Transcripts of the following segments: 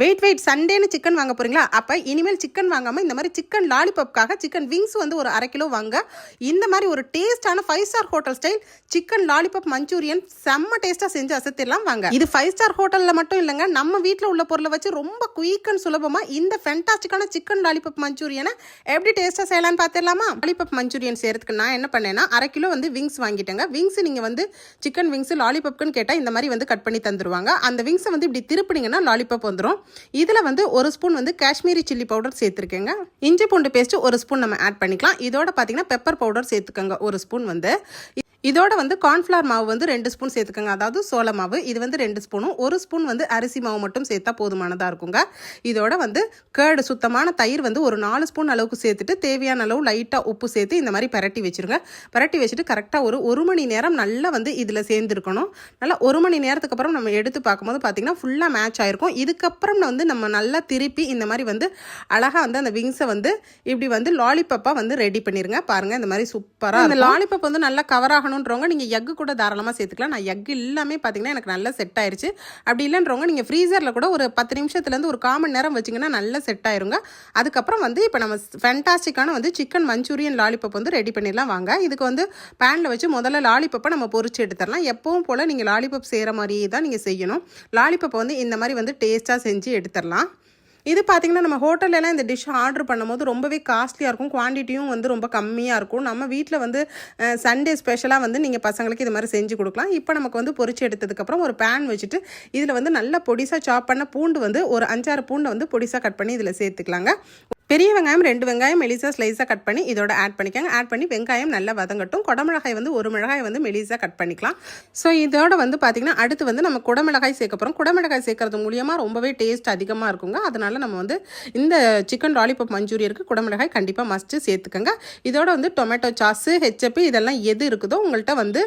Wait wait சண்டேன்னு chicken வாங்க போகிறீங்களா அப்போ இனிமேல் சிக்கன் வாங்காமல் இந்த மாதிரி சிக்கன் லாலிபப்காக சிக்கன் விங்ஸ் வந்து ஒரு அரை கிலோ வாங்க. இந்த மாதிரி ஒரு டேஸ்டான five star hotel style chicken lollipop manchurian செம்ம டேஸ்ட்டாக செஞ்சு அசத்திடலாம் வாங்க. இது ஃபைவ் ஸ்டார் ஹோட்டலில் மட்டும் இல்லைங்க நம்ம வீட்டில் உள்ள பொருளை வச்சு ரொம்ப குயிக் அண்ட் சுலபமாக இந்த ஃபென்டாஸ்டிக்கான சிக்கன் லாலிபப் மஞ்சூரியனை எப்படி டேஸ்ட்டாக செய்யலாம்னு பார்த்துடலாமா லாலிபப் மஞ்சூரியன் செய்கிறதுக்கு நான் என்ன பண்ணேன்னா அரை கிலோ வந்து விங்ஸ் வாங்கிட்டேங்க. விங்ஸ் நீங்கள் வந்து சிக்கன் விங்ஸ் லாலிபப்க்குன்னு கேட்டால் இந்த மாதிரி வந்து கட் பண்ணி தந்துருவாங்க. அந்த விங்ஸை வந்து இப்படி திருப்பினீங்கன்னா லாலிபப் வந்துடும் இதில் வந்து ஒரு ஸ்பூன் வந்து காஷ்மீரி சில்லி பவுடர் சேர்த்துருக்கேங்க. இஞ்சி பூண்டு பேஸ்ட்டு ஒரு ஸ்பூன் நம்ம ஆட் பண்ணிக்கலாம். இதோட பார்த்தீங்கன்னா பெப்பர் பவுடர் சேர்த்துக்கோங்க. ஒரு ஸ்பூன் வந்து இதோட வந்து கார்ன்ஃப்ளவர் மாவு வந்து ரெண்டு ஸ்பூன் சேர்த்துக்கோங்க. அதாவது சோள மாவு. இது வந்து ரெண்டு ஸ்பூனும் ஒரு ஸ்பூன் வந்து அரிசி மாவு மட்டும் சேர்த்தா போதுமானதாக இருக்குங்க. இதோட வந்து கேர்டு சுத்தமான தயிர் வந்து ஒரு நாலு ஸ்பூன் அளவுக்கு சேர்த்துட்டு தேவையான அளவு லைட்டாக உப்பு சேர்த்து இந்த மாதிரி பரட்டி வச்சிருங்க. பரட்டி வச்சுட்டு கரெக்டாக ஒரு ஒரு மணி நேரம் நல்லா வந்து இதில் சேர்ந்துருக்கணும். நல்லா ஒரு மணி நேரத்துக்கு அப்புறம் நம்ம எடுத்து பார்க்கும்போது பார்த்தீங்கன்னா ஃபுல்லாக மேட்ச் ஆயிருக்கும். இதுக்கப்புறம் வந்து நம்ம நல்லா திருப்பி இந்த மாதிரி வந்து அழகாக வந்து அந்த விங்ஸை வந்து இப்படி வந்து லாலிபப்பாக வந்து ரெடி பண்ணிருங்க. பாருங்கள் இந்த மாதிரி சூப்பராக அந்த லாலிபப் வந்து நல்லா கவர் ஆகணுன்றவங்க நீங்கள் எக்கு கூட தாராளமாக சேர்த்துக்கலாம். நான் எக் எல்லாமே பார்த்தீங்கன்னா எனக்கு நல்லா செட் ஆயிருச்சு. அப்படி இல்லைன்றவங்க நீங்கள் ஃப்ரீசரில் கூட ஒரு பத்து நிமிஷத்துலேருந்து ஒரு காமன் நேரம் வச்சிங்கன்னா நல்லா செட் ஆயிருங்க. அதுக்கப்புறம் வந்து இப்போ நம்ம ஃபேண்டாஸ்டிக்கான வந்து சிக்கன் மஞ்சூரியன் லாலிபப் வந்து ரெடி பண்ணிடலாம். வாங்க. இதுக்கு வந்து பேனில் வச்சு முதல்ல லாலிபப்பை நம்ம பொரிச்சு எடுத்துடலாம். எப்பவும் போல் நீங்கள் லாலிபப் செய்கிற மாதிரியே தான் நீங்கள் செய்யணும். லாலிபப்பை வந்து இந்த மாதிரி வந்து டேஸ்ட்டாக செஞ்சு எடுத்துடலாம். இது பார்த்தீங்கன்னா நம்ம ஹோட்டல்லலாம் இந்த டிஷ் ஆர்டர் பண்ணும்போது ரொம்பவே காஸ்ட்லியாக இருக்கும். குவான்டிட்டியும் வந்து ரொம்ப கம்மியாக இருக்கும். நம்ம வீட்டில் வந்து சண்டே ஸ்பெஷலாக வந்து நீங்கள் பசங்களுக்கு இது மாதிரி செஞ்சு கொடுக்கலாம். இப்போ நமக்கு வந்து பொறிச்சு எடுத்ததுக்கப்புறம் ஒரு பேன் வச்சுட்டு இதில் வந்து நல்லா பொடிசாக சாப் பண்ண பூண்டு வந்து ஒரு அஞ்சாறு பூண்டை வந்து பொடிசாக கட் பண்ணி இதில் சேர்த்துக்கலாங்க. பெரிய வெங்காயம் ரெண்டு வெங்காயம் மெலிசாக ஸ்லைஸாக கட் பண்ணி இதோட ஆட் பண்ணிக்கோங்க. ஆட் பண்ணி வெங்காயம் நல்லா வதங்கட்டும். குடமிளகாய் வந்து ஒரு மிளகாய் வந்து மெலிசாக கட் பண்ணிக்கலாம். ஸோ இதோட வந்து பார்த்திங்கன்னா அடுத்து வந்து நம்ம குடமிளகாய் சேர்க்க போகிறோம் குடமிளகாய் சேர்க்கறது மூலியமாக ரொம்பவே டேஸ்ட் அதிகமாக இருக்குங்க. அதனால் நம்ம வந்து இந்த சிக்கன் லாலிபப் மஞ்சூரியருக்கு குடமிளகாய் கண்டிப்பாக மஸ்ட்டு சேர்த்துக்கோங்க. இதோட வந்து டொமேட்டோ சாஸு ஹெச்எப் இதெல்லாம் எது இருக்குதோ உங்கள்கிட்ட வந்து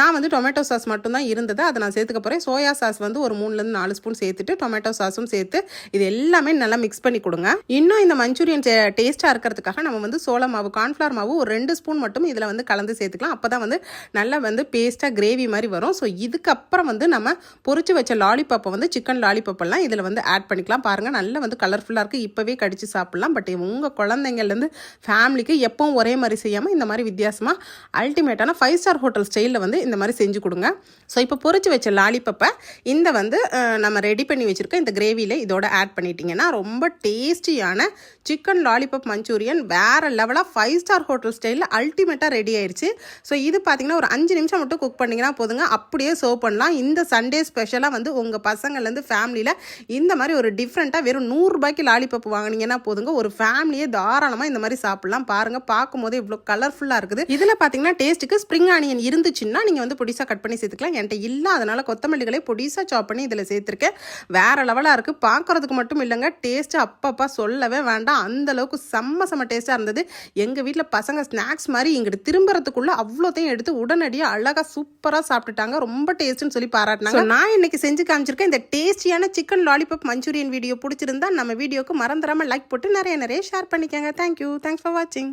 நான் வந்து டொமேட்டோ சாஸ் மட்டும்தான் இருந்தது. அதை நான் சேர்த்துக்க போகிறேன் சோயா சாஸ் வந்து ஒரு மூணுலேருந்து நாலு ஸ்பூன் சேர்த்துட்டு டொமேட்டோ சாஸும் சேர்த்து இது எல்லாமே நல்லா மிக்ஸ் பண்ணி கொடுங்க. இன்னும் இந்த மஞ்சூரி மஞ்சூரியன் டேஸ்ட்டாக இருக்கிறதுக்காக நம்ம வந்து சோள மாவு கார்ன்ஃப்ளவர் மாவு ஒரு ரெண்டு ஸ்பூன் மட்டும் இதில் வந்து கலந்து சேர்த்துக்கலாம். அப்போ தான் வந்து நல்லா வந்து பேஸ்ட்டாக கிரேவி மாதிரி வரும். ஸோ இதுக்கப்புறம் வந்து நம்ம பொறிச்சு வச்ச லாலிபப்பை வந்து சிக்கன் லாலிபப்பெல்லாம் இதில் வந்து ஆட் பண்ணிக்கலாம். பாருங்கள் நல்லா வந்து கலர்ஃபுல்லாக இருக்குது இப்போவே கடிச்சு சாப்பிட்லாம். பட் உங்கள் குழந்தைங்கள்லேருந்து ஃபேமிலிக்கு எப்பவும் ஒரே மாதிரி செய்யாமல் இந்த மாதிரி வித்தியாசமாக அல்டிமேட்டான ஃபைவ் ஸ்டார் ஹோட்டல் ஸ்டைலில் வந்து இந்த மாதிரி செஞ்சு கொடுங்க. ஸோ இப்போ பொறிச்சு வச்ச லாலிபப்பை இந்த வந்து நம்ம ரெடி பண்ணி வச்சுருக்க இந்த கிரேவியில் இதோட ஆட் பண்ணிட்டீங்கன்னா ரொம்ப டேஸ்டியான சிக்கன் சிக்கன் லாலிபப் மஞ்சூரியன் வேறு லெவலாக ஃபைவ் ஸ்டார் ஹோட்டல் ஸ்டைலில் அல்டிமேட்டாக ரெடி ஆயிடுச்சு ஸோ இது பார்த்தீங்கன்னா ஒரு அஞ்சு நிமிஷம் மட்டும் குக் பண்ணிங்கன்னா போதுங்க. அப்படியே சர்வ் பண்ணலாம். இந்த சண்டே ஸ்பெஷலாக வந்து உங்கள் பசங்கள்லேருந்து ஃபேமிலியில் இந்த மாதிரி ஒரு டிஃப்ரெண்ட்டாக வெறும் நூறுரூபாய்க்கு லாலிபப் வாங்கினீங்கன்னா போதுங்க. ஒரு ஃபேமிலியே தாராளமாக இந்த மாதிரி சாப்பிட்லாம். பாருங்கள் பார்க்கும்போது இவ்வளோ கலர்ஃபுல்லாக இருக்குது. இதில் பார்த்தீங்கன்னா டேஸ்ட்டுக்கு ஸ்ப்ரிங் ஆனியன் இருந்துச்சுன்னா நீங்கள் வந்து பொடிசாக கட் பண்ணி சேர்த்துக்கலாம். என்கிட்ட இல்லை அதனால் கொத்தமல்லிகளை பொடிசாக சாப் பண்ணி இதில் சேர்த்துருக்கேன். வேறு லெவலாக இருக்குது பார்க்குறதுக்கு மட்டும் இல்லைங்க. டேஸ்ட்டு அப்பப்பா சொல்லவே வேண்டாம். அந்த அளவுக்கு செம்ம செம்ம டேஸ்ட்டாக இருந்தது. எங்கள் வீட்டில் பசங்க ஸ்நாக்ஸ் மாதிரி இங்கிட்டு திரும்புறதுக்குள்ளே அவ்வளோத்தையும் எடுத்து உடனடியாக அழகாக சூப்பராக சாப்பிட்டுட்டாங்க. ரொம்ப டேஸ்ட்டுன்னு சொல்லி பாராட்டினாங்க. நான் இன்னைக்கு செஞ்சு காமிச்சிருக்கேன். இந்த டேஸ்டியான சிக்கன் லாலிபப் மஞ்சூரியன் வீடியோ பிடிச்சிருந்தா நம்ம வீடியோக்கு மறந்துடாமல் லைக் போட்டு நிறைய நிறைய ஷேர் பண்ணிக்கோங்க. தேங்க்யூ தேங்க்ஸ் ஃபார் வாட்சிங்